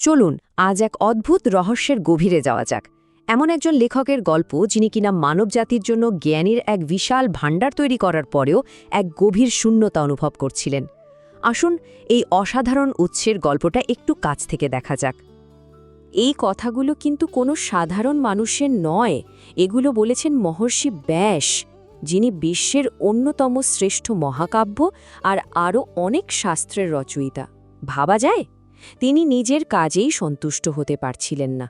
চলুন, আজ এক অদ্ভুত রহস্যের গভীরে যাওয়া যাক। এমন একজন লেখকের গল্প, যিনি কিনা মানবজাতির জন্য জ্ঞানীর এক বিশাল ভাণ্ডার তৈরি করার পরেও এক গভীর শূন্যতা অনুভব করছিলেন। আসুন, এই অসাধারণ উৎসের গল্পটা একটু কাছ থেকে দেখা যাক। এই কথাগুলো কিন্তু কোনো সাধারণ মানুষের নয়, এগুলো বলেছেন মহর্ষি ব্যাস, যিনি বিশ্বের অন্যতম শ্রেষ্ঠ মহাকাব্য আর আরও অনেক শাস্ত্রের রচয়িতা। ভাবা যায়? তিনি নিজের কাজেই সন্তুষ্ট হতে পারছিলেন না।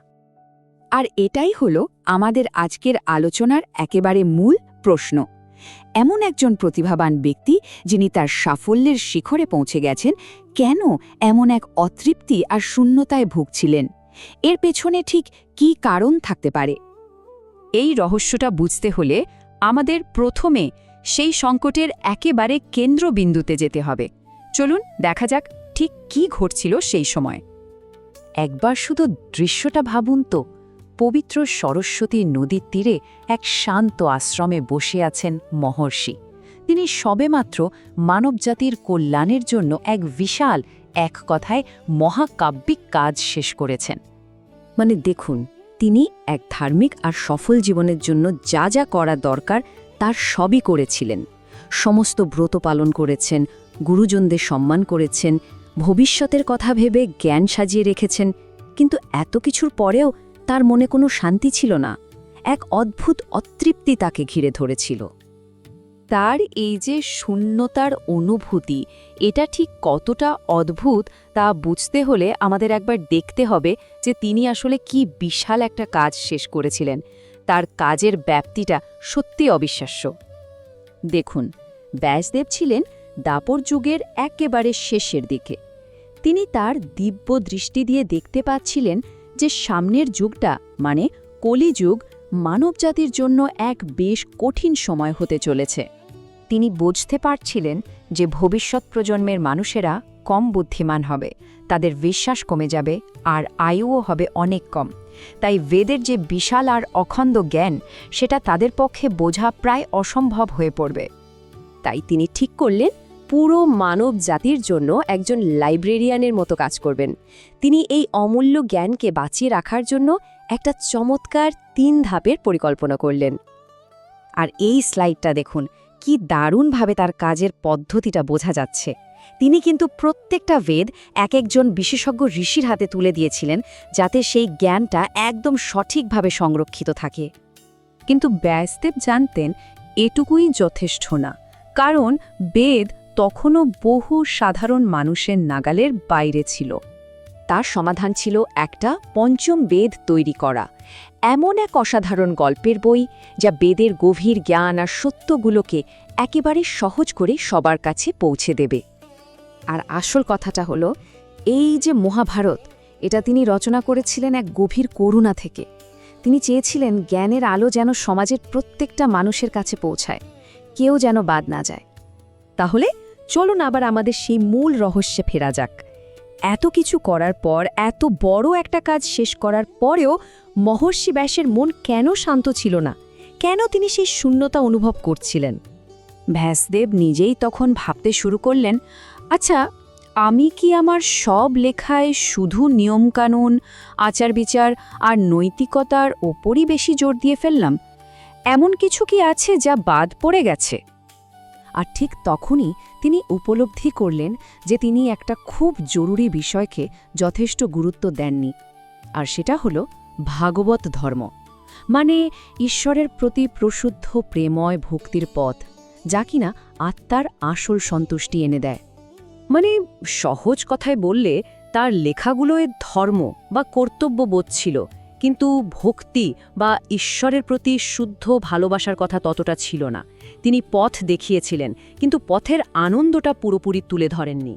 আর এটাই হলো আমাদের আজকের আলোচনার একেবারে মূল প্রশ্ন। এমন একজন প্রতিভাবান ব্যক্তি যিনি তার সাফল্যের শিখরে পৌঁছে গেছেন, কেন এমন এক অতৃপ্তি আর শূন্যতায় ভুগছিলেন? এর পেছনে ঠিক কি কারণ থাকতে পারে? এই রহস্যটা বুঝতে হলে আমাদের প্রথমে সেই সংকটের একেবারে কেন্দ্রবিন্দুতে যেতে হবে। চলুন দেখা যাক ঠিক কি ঘটছিল সেই সময়? একবার শুধু দৃশ্যটা ভাবুন তো, পবিত্র সরস্বতী নদীর তীরে এক শান্ত আশ্রমে বসে আছেন মহর্ষি। তিনি সবেমাত্র মানবজাতির কল্যাণের জন্য এক বিশাল, এক কথায় মহাকাব্যিক কাজ শেষ করেছেন। মানে দেখুন, তিনি এক ধার্মিক আর সফল জীবনের জন্য যা যা করা দরকার তার সবই করেছিলেন। সমস্ত ব্রত পালন করেছেন, গুরুজনদের সম্মান করেছেন ভবিষ্যতের কথা ভেবে জ্ঞান সাজিয়ে রেখেছেন, কিন্তু এত কিছুর পরেও তার মনে কোনো শান্তি ছিল না। এক অদ্ভুত অতৃপ্তি তাকে ঘিরে ধরেছিল। তার এই যে শূন্যতার অনুভূতি, এটা ঠিক কতটা অদ্ভুত তা বুঝতে হলে আমাদের একবার দেখতে হবে যে তিনি আসলে কি বিশাল একটা কাজ শেষ করেছিলেন। তার কাজের ব্যাপ্তিটা সত্যি অবিশ্বাস্য। দেখুন, ব্যাসদেব ছিলেন দাপর যুগের একেবারে শেষের দিকে। তিনি তার দিব্য দৃষ্টি দিয়ে দেখতে পাচ্ছিলেন যে সামনের যুগটা মানে কলিযুগ, মানবজাতির জন্য এক বেশ কঠিন সময় হতে চলেছে। তিনি বুঝতে পারছিলেন যে ভবিষ্যৎ প্রজন্মের মানুষেরা কম বুদ্ধিমান হবে, তাদের বিশ্বাস কমে যাবে, আর আয়ুও হবে অনেক কম। তাই বেদের যে বিশাল আর অখণ্ড জ্ঞান, সেটা তাদের পক্ষে বোঝা প্রায় অসম্ভব হয়ে পড়বে। তাই তিনি ঠিক করলেন পুরো মানব জাতির জন্য একজন লাইব্রেরিয়ানের মতো কাজ করবেন। তিনি এই অমূল্য জ্ঞানকে বাঁচিয়ে রাখার জন্য একটা চমৎকার তিন ধাপের পরিকল্পনা করলেন। আর এই স্লাইডটা দেখুন, কি দারুণভাবে তার কাজের পদ্ধতিটা বোঝা যাচ্ছে। তিনি কিন্তু প্রত্যেকটা বেদ এক একজন বিশেষজ্ঞ ঋষির হাতে তুলে দিয়েছিলেন, যাতে সেই জ্ঞানটা একদম সঠিকভাবে সংরক্ষিত থাকে। কিন্তু ব্যাসদেব জানতেন, এটুকুই যথেষ্ট না। কারণ বেদ তখনও বহু সাধারণ মানুষের নাগালের বাইরে ছিল। তার সমাধান ছিল একটা পঞ্চম বেদ তৈরি করা। এমন এক অসাধারণ গল্পের বই যা বেদের গভীর জ্ঞান আর সত্যগুলোকে একেবারে সহজ করে সবার কাছে পৌঁছে দেবে। আর আসল কথাটা হলো, এই যে মহাভারত, এটা তিনি রচনা করেছিলেন এক গভীর করুণা থেকে। তিনি চেয়েছিলেন জ্ঞানের আলো যেন সমাজের প্রত্যেকটা মানুষের কাছে পৌঁছায়, কেউ যেন বাদ না যায়। তাহলে চলুন আবার আমাদের সেই মূল রহস্যে ফেরা যাক। এত কিছু করার পর, এত বড় একটা কাজ শেষ করার পরেও মহর্ষি ব্যাসের মন কেন শান্ত ছিল না? কেন তিনি সেই শূন্যতা অনুভব করছিলেন? ভ্যাসদেব নিজেই তখন ভাবতে শুরু করলেন আচ্ছা আমি কি আমার সব লেখায় শুধু নিয়মকানুন আচার বিচার আর নৈতিকতার ওপরই বেশি জোর দিয়ে ফেললাম? এমন কিছু কি আছে যা বাদ পড়ে গেছে? আর ঠিক তখনই তিনি উপলব্ধি করলেন যে তিনি একটা খুব জরুরি বিষয়কে যথেষ্ট গুরুত্ব দেননি। আর সেটা হলো ভাগবত ধর্ম। মানে ঈশ্বরের প্রতি প্রশুদ্ধ প্রেময় ভক্তির পথ, যা কিনা আত্মার আসল সন্তুষ্টি এনে দেয়। মানে সহজ কথায় বললে তার লেখাগুলোয় ধর্ম বা কর্তব্যবোধ ছিল। কিন্তু ভক্তি বা ঈশ্বরের প্রতি শুদ্ধ ভালোবাসার কথা ততটা ছিল না। তিনি পথ দেখিয়েছিলেন, কিন্তু পথের আনন্দটা পুরোপুরি তুলে ধরেননি।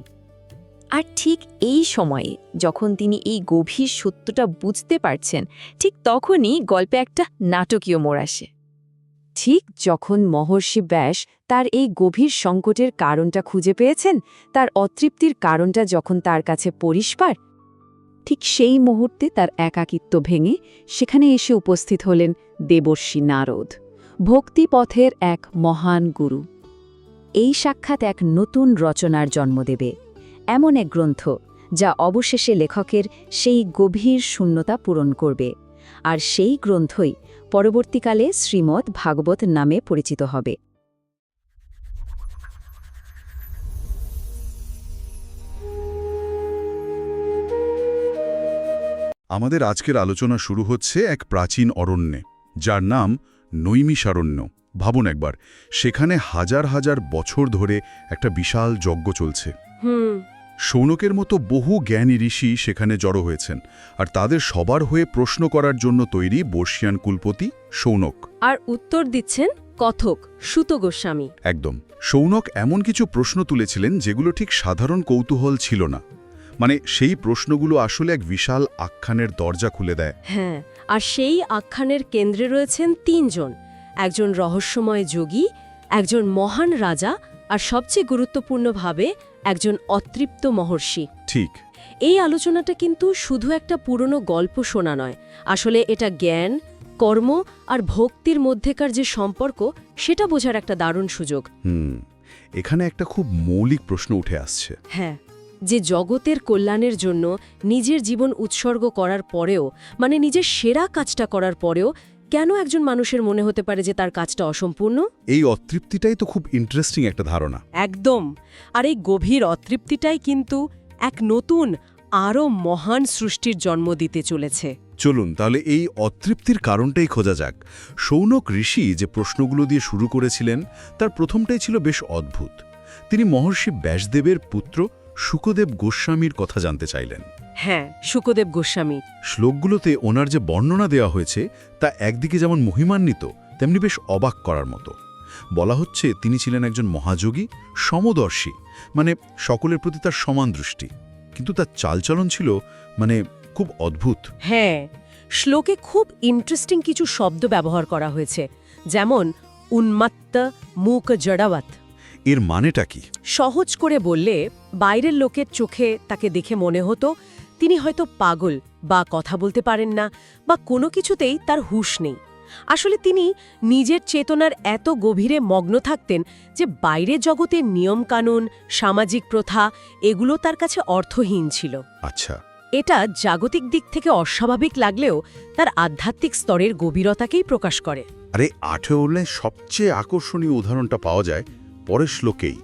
আর ঠিক এই সময়ে যখন তিনি এই গভীর সত্যটা বুঝতে পারছেন, ঠিক তখনই গল্পে একটা নাটকীয় মোড় আসে। ঠিক যখন মহর্ষি ব্যাস তার এই গভীর সংকটের কারণটা খুঁজে পেয়েছেন, তার অতৃপ্তির কারণটা যখন তার কাছে পরিষ্কার ঠিক সেই মুহূর্তে তার একাকিত্ব ভেঙে সেখানে এসে উপস্থিত হলেন দেবর্ষী নারদ, ভক্তিপথের এক মহান গুরু। এই সাক্ষাৎ এক নতুন রচনার জন্ম দেবে, এমন এক গ্রন্থ যা অবশেষে লেখকের সেই গভীর শূন্যতা পূরণ করবে, আর সেই গ্রন্থই পরবর্তীকালে শ্রীমদ্ ভাগবত নামে পরিচিত হবে। আমাদের আজকের আলোচনা শুরু হচ্ছে এক প্রাচীন অরণ্যে যার নাম নৈমিষারণ্য। ভাবুন একবার সেখানে হাজার হাজার বছর ধরে একটা বিশাল যজ্ঞ চলছে। হুম। সৌনকের মতো বহু জ্ঞানী ঋষি সেখানে জড়ো হয়েছেন আর তাদের সবার হয়ে প্রশ্ন করার জন্য তৈরি বর্ষিয়ান কুলপতি সৌনক। আর উত্তর দিচ্ছেন কথক সুত গোস্বামী। একদম। সৌনক এমন কিছু প্রশ্ন তুলেছিলেন যেগুলো ঠিক সাধারণ কৌতূহল ছিল না। মানে সেই প্রশ্নগুলো আসলে এক বিশাল আখ্যানের দরজা খুলে দেয়। হ্যাঁ আর সেই আখ্যানের কেন্দ্রে রয়েছেন তিনজন একজন রহস্যময় যোগী একজন মহান রাজা আর সবচেয়ে গুরুত্বপূর্ণভাবে একজন অতৃপ্ত মহর্ষি। ঠিক। এই আলোচনাটা কিন্তু শুধু একটা পুরনো গল্প শোনা নয় আসলে এটা জ্ঞান কর্ম আর ভক্তির মধ্যেকার যে সম্পর্ক সেটা বোঝার একটা দারুণ সুযোগ। হুম এখানে একটা খুব মৌলিক প্রশ্ন উঠে আসছে। হ্যাঁ। যে জগতের কল্যাণের জন্য নিজের জীবন উৎসর্গ করার পরেও মানে নিজের সেরা কাজটা করার পরেও কেন একজন মানুষের মনে হতে পারে যে তার কাজটা অসম্পূর্ণ? এই অতৃপ্তিটাই তো খুব ইন্টারেস্টিং একটা ধারণা। একদম। আর এই গভীর অতৃপ্তিটাই কিন্তু এক নতুন আরও মহান সৃষ্টির জন্ম দিতে চলেছে। চলুন তাহলে এই অতৃপ্তির কারণটাই খোঁজা যাক। সৌনক ঋষি যে প্রশ্নগুলো দিয়ে শুরু করেছিলেন তার প্রথমটাই ছিল বেশ অদ্ভুত। তিনি মহর্ষি ব্যাসদেবের পুত্র শুকদেব গোস্বামীর কথা জানতে চাইলেন। হ্যাঁ সুকদেব গোস্বামী। শ্লোকগুলোতে ওনার যে বর্ণনা দেওয়া হয়েছে তা একদিকে যেমন মহিমান্বিত তেমনি বেশ অবাক করার মতো। বলা হচ্ছে তিনি ছিলেন একজন মহাযোগী সমদর্শী মানে সকলের প্রতি তার সমান দৃষ্টি। কিন্তু তার চালচলন ছিল মানে খুব অদ্ভুত। হ্যাঁ শ্লোকে খুব ইন্টারেস্টিং কিছু শব্দ ব্যবহার করা হয়েছে যেমন উন্মাত্ত মুখ জড়াওয়াত। এর মানেটা কি? সহজ করে বললে বাইরের লোকের চোখে তাকে দেখে মনে হতো তিনি হয়তো পাগল বা কথা বলতে পারেন না বা কোনো কিছুতেই তার হুঁশ নেই। আসলে তিনি নিজের চেতনার এত গভীরে মগ্ন থাকতেন যে বাইরের জগতের নিয়মকানুন সামাজিক প্রথা এগুলো তার কাছে অর্থহীন ছিল। আচ্ছা। এটা জাগতিক দিক থেকে অস্বাভাবিক লাগলেও তার আধ্যাত্মিক স্তরের গভীরতাকেই প্রকাশ করে। আরে আঠেউলে সবচেয়ে আকর্ষণীয় উদাহরণটা পাওয়া যায় পরের শ্লোকেই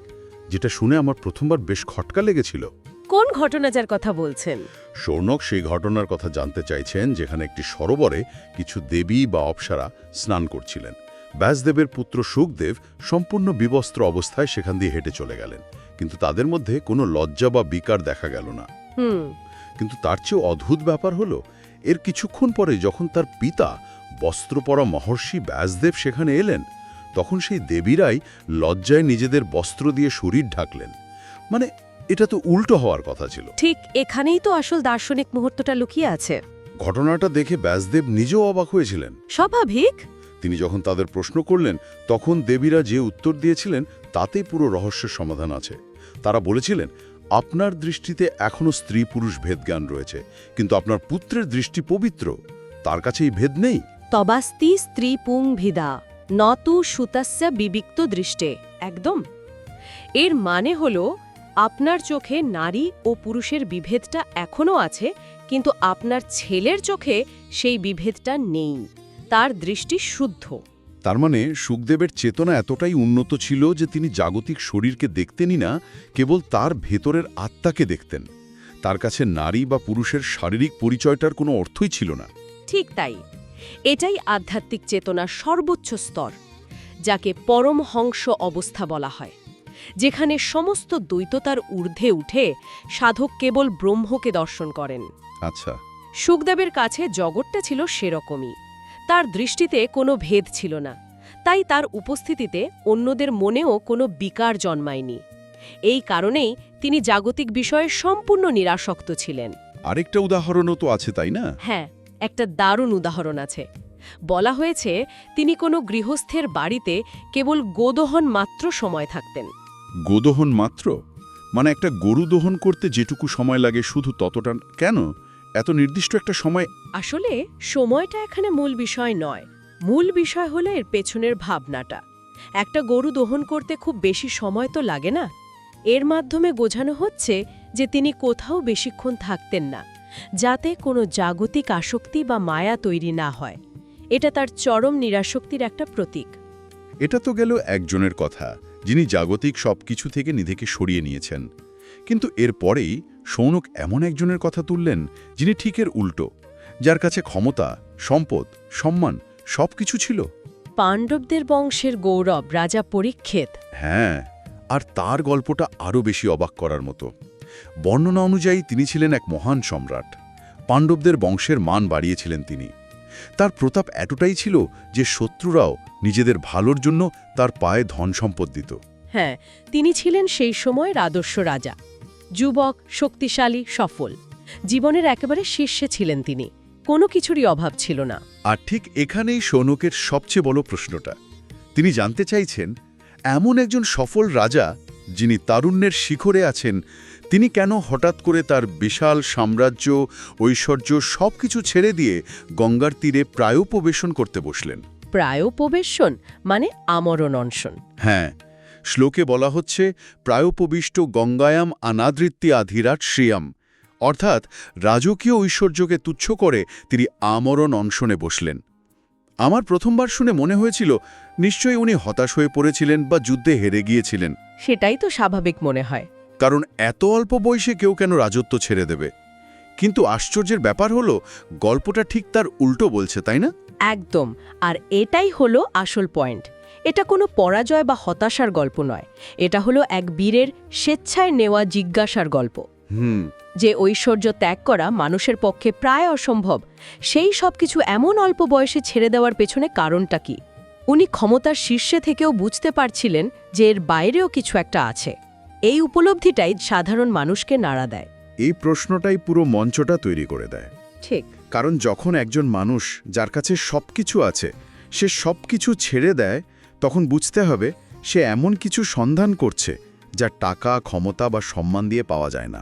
যেটা শুনে আমার প্রথমবার বেশ খটকা লেগেছিল। কোন ঘটনা যার কথা বলছেন? সৌনক সেই ঘটনার কথা জানতে চাইছেন যেখানে একটি সরোবরে কিছু দেবী বা অপ্সরা স্নান করছিলেন। ব্যাসদেবের পুত্র সুখদেব সম্পূর্ণ বিবস্ত্র অবস্থায় সেখান দিয়ে হেঁটে চলে গেলেন। কিন্তু তাদের মধ্যে কোনো লজ্জা বা বিকার দেখা গেল না। হুম। কিন্তু তার চেয়েও অদ্ভুত ব্যাপার হলো এর কিছুক্ষণ পরে যখন তার পিতা বস্ত্র পরা মহর্ষি ব্যাসদেব সেখানে এলেন তখন সেই দেবীরাই লজ্জায় নিজেদের বস্ত্র দিয়ে শরীর ঢাকলেন। মানে এটা তো উল্টো হওয়ার কথা ছিল। ঠিক এখানেই তো আসল দার্শনিক মুহূর্তটা লুকিয়ে আছে। ঘটনাটা দেখে ব্যাসদেব নিজেও অবাক হয়েছিলেন। স্বাভাবিক? তিনি যখন তাদের প্রশ্ন করলেন তখন দেবীরা যে উত্তর দিয়েছিলেন তাতেই পুরো রহস্যের সমাধান আছে। তারা বলেছিলেন আপনার দৃষ্টিতে এখনও স্ত্রী পুরুষ ভেদজ্ঞান রয়েছে কিন্তু আপনার পুত্রের দৃষ্টি পবিত্র। তার কাছে এই ভেদ নেই? তবাস্তি স্ত্রী পুং ভিদা। নতু সুতাস্যা বিবিক্ত দৃষ্টে একদম। এর মানে হল আপনার চোখে নারী ও পুরুষের বিভেদটা এখনও আছে কিন্তু আপনার ছেলের চোখে সেই বিভেদটা নেই তার দৃষ্টি শুদ্ধ। তার মানে সুখদেবের চেতনা এতটাই উন্নত ছিল যে তিনি জাগতিক শরীরকে দেখতেনই না কেবল তার ভেতরের আত্মাকে দেখতেন। তার কাছে নারী বা পুরুষের শারীরিক পরিচয়টার কোনো অর্থই ছিল না। ঠিক তাই। এটাই আধ্যাত্মিক চেতনার সর্বোচ্চ স্তর যাকে পরমহংস অবস্থা বলা হয় যেখানে সমস্ত দ্বৈততার ঊর্ধ্বে উঠে সাধক কেবল ব্রহ্মকে দর্শন করেন। আচ্ছা। সুখদেবের কাছে জগৎটা ছিল সেরকমই তার দৃষ্টিতে কোনো ভেদ ছিল না তাই তার উপস্থিতিতে অন্যদের মনেও কোনো বিকার জন্মায়নি। এই কারণেই তিনি জাগতিক বিষয়ে সম্পূর্ণ নিরাসক্ত ছিলেন। আরেকটা উদাহরণও তো আছে তাই না? হ্যাঁ। একটা দারুণ উদাহরণ আছে। বলা হয়েছে তিনি কোনো গৃহস্থের বাড়িতে কেবল গোদহন মাত্র সময় থাকতেন। গোদহন মাত্র? মানে একটা গরু দহন করতে যেটুকু সময় লাগে শুধু ততটা কেন? এত নির্দিষ্ট একটা সময় আসলে সময়টা এখানে মূল বিষয় নয়। মূল বিষয় হলো এর পেছনের ভাবনাটা। একটা গরু দহন করতে খুব বেশি সময় তো লাগে না। এর মাধ্যমে বোঝানো হচ্ছে যে তিনি কোথাও বেশিক্ষণ থাকতেন না। যাতে কোনো জাগতিক আসক্তি বা মায়া তৈরি না হয়। এটা তার চরম নিরাসক্তির একটা প্রতীক। এটা তো গেল একজনের কথা যিনি জাগতিক সব কিছু থেকে নিধেকে সরিয়ে নিয়েছেন। কিন্তু এর পরেই সৌনক এমন একজনের কথা তুললেন যিনি ঠিকের উল্টো যার কাছে ক্ষমতা সম্পদ সম্মান সব কিছু ছিল। পাণ্ডবদের বংশের গৌরব রাজা পরীক্ষেত। হ্যাঁ আর তার গল্পটা আরও বেশি অবাক করার মতো। বর্ণনা অনুযায়ী তিনি ছিলেন এক মহান সম্রাট। পাণ্ডবদের বংশের মান বাড়িয়েছিলেন তিনি। তার প্রতাপ এতটাই ছিল যে শত্রুরাও নিজেদের ভালোর জন্য তার পায়ে ধন সম্পদ দিত। হ্যাঁ তিনি ছিলেন সেই সময়ের আদর্শ রাজা। যুবক শক্তিশালী সফল। জীবনের একেবারে শীর্ষে ছিলেন তিনি। কোনো কিছুরই অভাব ছিল না। আর ঠিক এখানেই সৌনকের সবচেয়ে বড় প্রশ্নটা। তিনি জানতে চাইছেন এমন একজন সফল রাজা যিনি তারুণ্যের শিখরে আছেন তিনি কেন হঠাৎ করে তার বিশাল সাম্রাজ্য ঐশ্বর্য সব কিছু ছেড়ে দিয়ে গঙ্গার তীরে প্রায়োপবেশন করতে বসলেন? প্রায়োপবেশন মানে আমরণ অনশন। হ্যাঁ শ্লোকে বলা হচ্ছে প্রায়োপবিষ্ট গঙ্গায়াম অনাদৃত্যি আধিরাট শ্রিয়াম। অর্থাৎ রাজকীয় ঐশ্বর্যকে তুচ্ছ করে তিনি আমরণ অনশনে বসলেন। আমার প্রথমবার শুনে মনে হয়েছিল নিশ্চয়ই উনি হতাশ হয়ে পড়েছিলেন বা যুদ্ধে হেরে গিয়েছিলেন। সেটাই তো স্বাভাবিক মনে হয়। কারণ এত অল্প বয়সে কেউ কেন রাজত্ব ছেড়ে দেবে? কিন্তু আশ্চর্যের ব্যাপার হলো গল্পটা ঠিক তার উল্টো বলছে তাই না? একদম আর এটাই হলো আসল পয়েন্ট। এটা কোনো পরাজয় বা হতাশার গল্প নয়। এটা হলো এক বীরের স্বেচ্ছায় নেওয়া জিজ্ঞাসার গল্প। হুম। যে ঐশ্বর্য ত্যাগ করা মানুষের পক্ষে প্রায় অসম্ভব সেই সব কিছু এমন অল্প বয়সে ছেড়ে দেওয়ার পেছনে কারণটা কি? উনি ক্ষমতার শীর্ষে থেকেও বুঝতে পারছিলেন যে এর বাইরেও কিছু একটা আছে। এই উপলব্ধিটাই সাধারণ মানুষকে নাড়া দেয়। এই প্রশ্নটাই পুরো মঞ্চটা তৈরি করে দেয়। ঠিক। কারণ যখন একজন মানুষ যার কাছে সব কিছু আছে সে সব কিছু ছেড়ে দেয় তখন বুঝতে হবে সে এমন কিছু সন্ধান করছে যা টাকা ক্ষমতা বা সম্মান দিয়ে পাওয়া যায় না।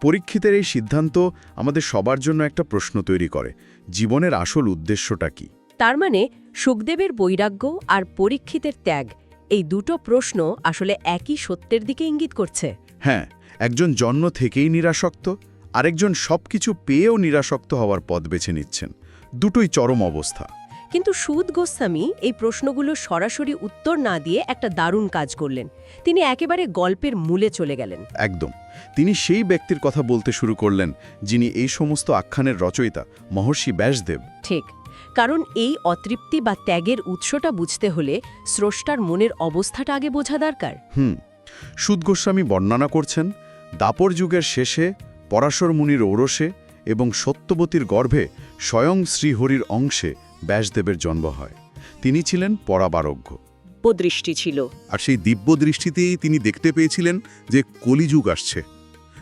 পরীক্ষিতের এই সিদ্ধান্ত আমাদের সবার জন্য একটা প্রশ্ন তৈরি করে জীবনের আসল উদ্দেশ্যটা কি? তার মানে সুখদেবের বৈরাগ্য আর পরীক্ষিতের ত্যাগ এই দুটো প্রশ্ন আসলে একই সত্যের দিকে ইঙ্গিত করছে। হ্যাঁ একজন জন্ম থেকেই নিরাসক্ত আরেকজন সব কিছু পেয়েও নিরাসক্ত হওয়ার পথ বেছে নিচ্ছেন। দুটোই চরম অবস্থা। কিন্তু সুদ গোস্বামী এই প্রশ্নগুলো সরাসরি উত্তর না দিয়ে একটা দারুণ কাজ করলেন। তিনি একেবারে গল্পের মূলে চলে গেলেন। একদম। তিনি সেই ব্যক্তির কথা বলতে শুরু করলেন যিনি এই সমস্ত আখ্যানের রচয়িতা মহর্ষি ব্যাসদেব। ঠিক। কারণ এই অতৃপ্তি বা ত্যাগের উৎসটা বুঝতে হলে স্রষ্টার মনের অবস্থাটা আগে বোঝা দরকার। হুম সুদ গোস্বামী বর্ণনা করছেন দাপর যুগের শেষে পরাশর মুনির ঔরসে এবং সত্যবতীর গর্ভে স্বয়ং শ্রীহরির অংশে ব্যাসদেবের জন্ম হয়। তিনি ছিলেন পরাবারজ্ঞ। দৃষ্টি ছিল। আর সেই দিব্য দৃষ্টিতেই তিনি দেখতে পেয়েছিলেন যে কলিযুগ আসছে।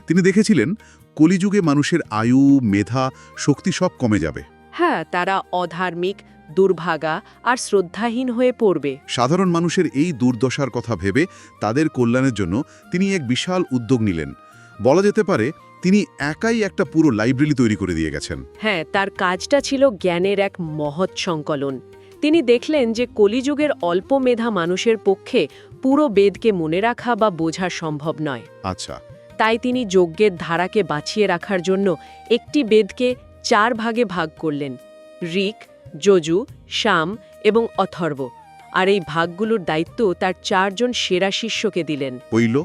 তিনি দেখেছিলেন কলিযুগে মানুষের আয়ু মেধা শক্তি সব কমে যাবে। হ্যাঁ তারা অধার্মিক দুর্ভাগা আর শ্রদ্ধাহীন হয়ে পড়বে। সাধারণ মানুষের এই দুর্দশার কথা ভেবে তাদের কল্যাণের জন্য তিনি এক বিশাল উদ্যোগ নিলেন। বলা যেতে পারে তিনি একাই একটা পুরো লাইব্রেরি তৈরি করে দিয়ে গেছেন। হ্যাঁ তার কাজটা ছিল জ্ঞানের এক মহৎ সংকলন। তিনি দেখলেন যে কলিযুগের অল্প মেধা মানুষের পক্ষে পুরো বেদকে মনে রাখা বা বোঝা সম্ভব নয়। আচ্ছা। তাই তিনি যজ্ঞের ধারাকে বাঁচিয়ে রাখার জন্য একটি বেদকে চার ভাগে ভাগ করলেন ঋক যজু শাম এবং অথর্ব। আর এই ভাগগুলোর দায়িত্ব তার চারজন সেরা শিষ্যকে দিলেন। পৈল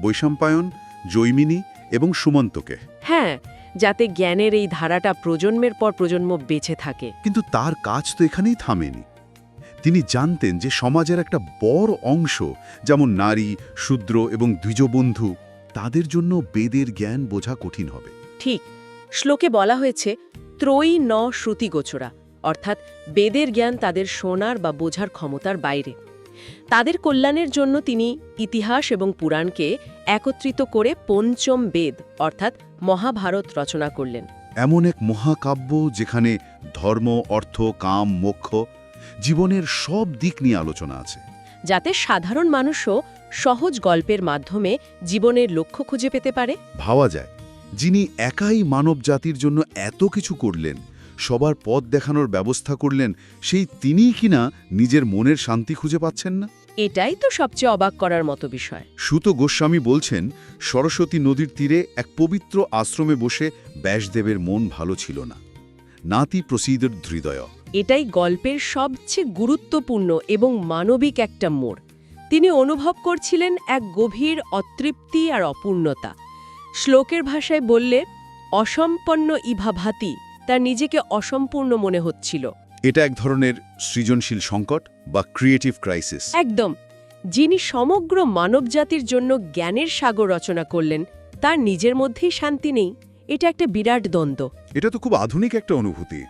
বৈশাম্পায়ন জৈমিনী এবং সুমন্তকে। হ্যাঁ যাতে জ্ঞানের এই ধারাটা প্রজন্মের পর প্রজন্ম বেঁচে থাকে। কিন্তু তার কাজ তো এখানেই থামেনি। তিনি জানতেন যে সমাজের একটা বড় অংশ যেমন নারী শূদ্র এবং দ্বিজবন্ধু তাদের জন্য বেদের জ্ঞান বোঝা কঠিন হবে। ঠিক শ্লোকে বলা হয়েছে ত্রয়ী ন শ্রুতিগোচরা অর্থাৎ বেদের জ্ঞান তাদের শোনার বা বোঝার ক্ষমতার বাইরে। তাদের কল্যাণের জন্য তিনি ইতিহাস এবং পুরাণকে একত্রিত করে পঞ্চম বেদ অর্থাৎ মহাভারত রচনা করলেন। এমন এক মহাকাব্য যেখানে ধর্ম অর্থ কাম মোক্ষ জীবনের সব দিক নিয়ে আলোচনা আছে। যাতে সাধারণ মানুষও সহজ গল্পের মাধ্যমে জীবনের লক্ষ্য খুঁজে পেতে পারে। ভাবা যায় যিনি একাই মানব জাতির জন্য এত কিছু করলেন সবার পথ দেখানোর ব্যবস্থা করলেন সেই তিনিই কিনা নিজের মনের শান্তি খুঁজে পাচ্ছেন না? এটাই তো সবচেয়ে অবাক করার মতো বিষয়। সুত গোস্বামী বলছেন সরস্বতী নদীর তীরে এক পবিত্র আশ্রমে বসে ব্যাসদেবের মন ভালো ছিল না। নাতি প্রসিদের হৃদয় এটাই গল্পের সবচেয়ে গুরুত্বপূর্ণ এবং মানবিক একটা মোড়। তিনি অনুভব করছিলেন এক গভীর অতৃপ্তি আর অপূর্ণতা। শ্লোকের ভাষায় বললে অসম্পন্ন ইভাভাতি তার নিজেকে অসম্পূর্ণ মনে হচ্ছিল। এটা এক ধরনের সৃজনশীল সংকট বা ক্রিয়েটিভ ক্রাইসিস একদম। যিনি সমগ্র মানবজাতির জন্য জ্ঞানের সাগর রচনা করলেন তার নিজের মধ্যেই শান্তি নেই। এটা একটা বিরাট দ্বন্দ্ব। এটা তো খুব আধুনিক একটা অনুভূতি।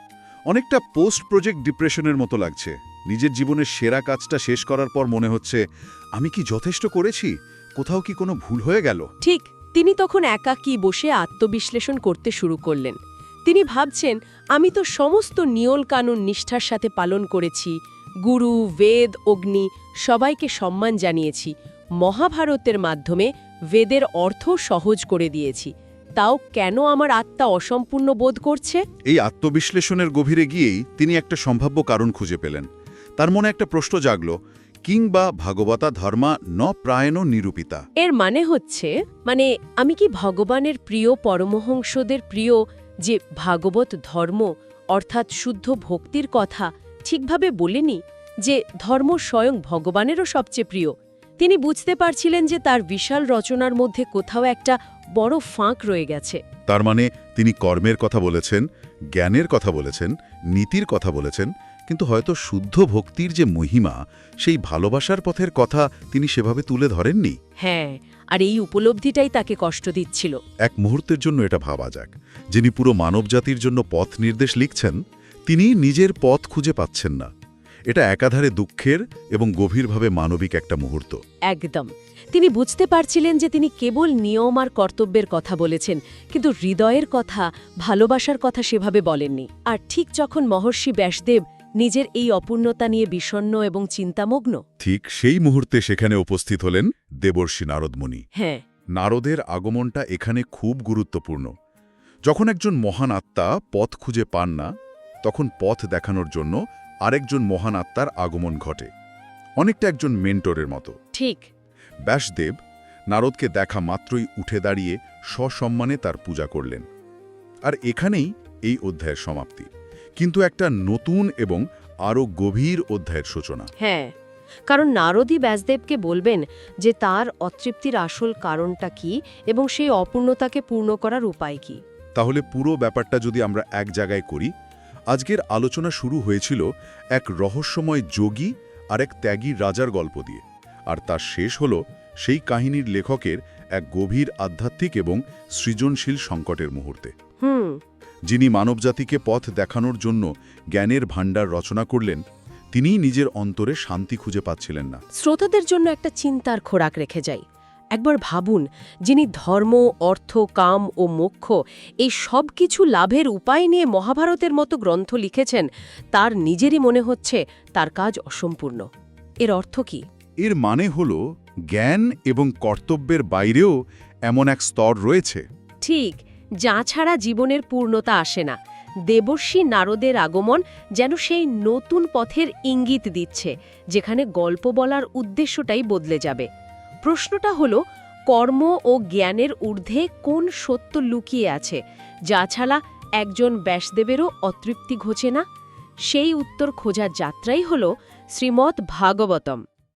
অনেকটা পোস্ট প্রজেক্ট ডিপ্রেশনের মতো লাগছে। নিজের জীবনের সেরা কাজটা শেষ করার পর মনে হচ্ছে আমি কি যথেষ্ট করেছি? কোথাও কি কোনো ভুল হয়ে গেল? ঠিক। তিনি তখন একাকী বসে আত্মবিশ্লেষণ করতে শুরু করলেন। তিনি ভাবছেন, আমি তো সমস্ত নিয়ল কানুন নিষ্ঠার সাথে পালন করেছি, গুরু, বেদ, অগ্নি, সবাইকে সম্মান জানিয়েছি, মহাভারতের মাধ্যমে বেদের অর্থ সহজ করে দিয়েছি। তাও কেন আমার আত্মা অসম্পূর্ণ বোধ করছে? এই আত্মবিশ্লেষণের গভীরে গিয়েই তিনি একটা সম্ভাব্য কারণ খুঁজে পেলেন। তার মনে একটা প্রশ্ন জাগল কিংবা ভাগবতা ধর্মা ন প্রায়ণ নিরূপিতা। এর মানে হচ্ছে মানে আমি কি ভগবানের প্রিয় পরমহংসদের প্রিয় যে ভাগবত ধর্ম অর্থাৎ শুদ্ধ ভক্তির কথা ঠিকভাবে বলেনি? যে ধর্ম স্বয়ং ভগবানেরও সবচেয়ে প্রিয়। তিনি বুঝতে পারছিলেন যে তার বিশাল রচনার মধ্যে কোথাও একটা বড় ফাঁক রয়ে গেছে। তার মানে তিনি কর্মের কথা বলেছেন জ্ঞানের কথা বলেছেন নীতির কথা বলেছেন কিন্তু হয়তো শুদ্ধ ভক্তির যে মহিমা সেই ভালোবাসার পথের কথা তিনি সেভাবে তুলে ধরেননি। হ্যাঁ আর এই উপলব্ধিটাই তাকে কষ্ট দিচ্ছিল। এক মুহূর্তের জন্য এটা ভাবা যাক। যিনি পুরো মানবজাতির জন্য পথ নির্দেশ লিখছেন তিনি নিজের পথ খুঁজে পাচ্ছেন না। এটা একাধারে দুঃখের এবং গভীরভাবে মানবিক একটা মুহূর্ত। একদম। তিনি বুঝতে পারছিলেন যে তিনি কেবল নিয়ম আর কর্তব্যের কথা বলেছেন কিন্তু হৃদয়ের কথা ভালোবাসার কথা সেভাবে বলেননি। আর ঠিক যখন মহর্ষি ব্যাসদেব নিজের এই অপূর্ণতা নিয়ে বিষণ্ণ এবং চিন্তামগ্ন? ঠিক সেই মুহূর্তে সেখানে উপস্থিত হলেন দেবর্ষী নারদমণি। হ্যাঁ। নারদের আগমনটা এখানে খুব গুরুত্বপূর্ণ। যখন একজন মহান আত্মা পথ খুঁজে পান না তখন পথ দেখানোর জন্য আরেকজন মহান আত্মার আগমন ঘটে। অনেকটা একজন মেন্টরের মতো। ঠিক। ব্যাসদেব নারদকে দেখা মাত্রই উঠে দাঁড়িয়ে সসম্মানে তার পূজা করলেন। আর এখানেই এই অধ্যায়ের সমাপ্তি। কিন্তু একটা নতুন এবং আরও গভীর অধ্যায়ের সূচনা। হ্যাঁ কারণ নারদই ব্যাসদেবকে বলবেন যে তার অতৃপ্তির আসল কারণটা কি এবং সেই অপূর্ণতাকে পূর্ণ করার উপায় কি। তাহলে পুরো ব্যাপারটা যদি আমরা এক জায়গায় করি আজকের আলোচনা শুরু হয়েছিল এক রহস্যময় যোগী আর এক ত্যাগী রাজার গল্প দিয়ে। আর তার শেষ হল সেই কাহিনীর লেখকের এক গভীর আধ্যাত্মিক এবং সৃজনশীল সংকটের মুহূর্তে। হুম যিনি মানবজাতিকে পথ দেখানোর জন্য জ্ঞানের ভাণ্ডার রচনা করলেন তিনিই নিজের অন্তরে শান্তি খুঁজে পাচ্ছিলেন না। শ্রোতাদের জন্য একটা চিন্তার খোরাক রেখে যাই। একবার ভাবুন যিনি ধর্ম অর্থ কাম ও মোক্ষ এই সব কিছু লাভের উপায় নিয়ে মহাভারতের মতো গ্রন্থ লিখেছেন তার নিজেরই মনে হচ্ছে তার কাজ অসম্পূর্ণ। এর অর্থ কি? এর মানে হল জ্ঞান এবং কর্তব্যের বাইরেও এমন এক স্তর রয়েছে। ঠিক যা ছাড়া জীবনের পূর্ণতা আসে না। দেবর্ষী নারদের আগমন যেন সেই নতুন পথের ইঙ্গিত দিচ্ছে, যেখানে গল্প বলার উদ্দেশ্যটাই বদলে যাবে। প্রশ্নটা হলো, কর্ম ও জ্ঞানের ঊর্ধ্বে কোন সত্য লুকিয়ে আছে, যা ছাড়া একজন ব্যাসদেবেরও অতৃপ্তি ঘোচে না? সেই উত্তর খোঁজার যাত্রাই হল শ্রীমৎ ভাগবতম।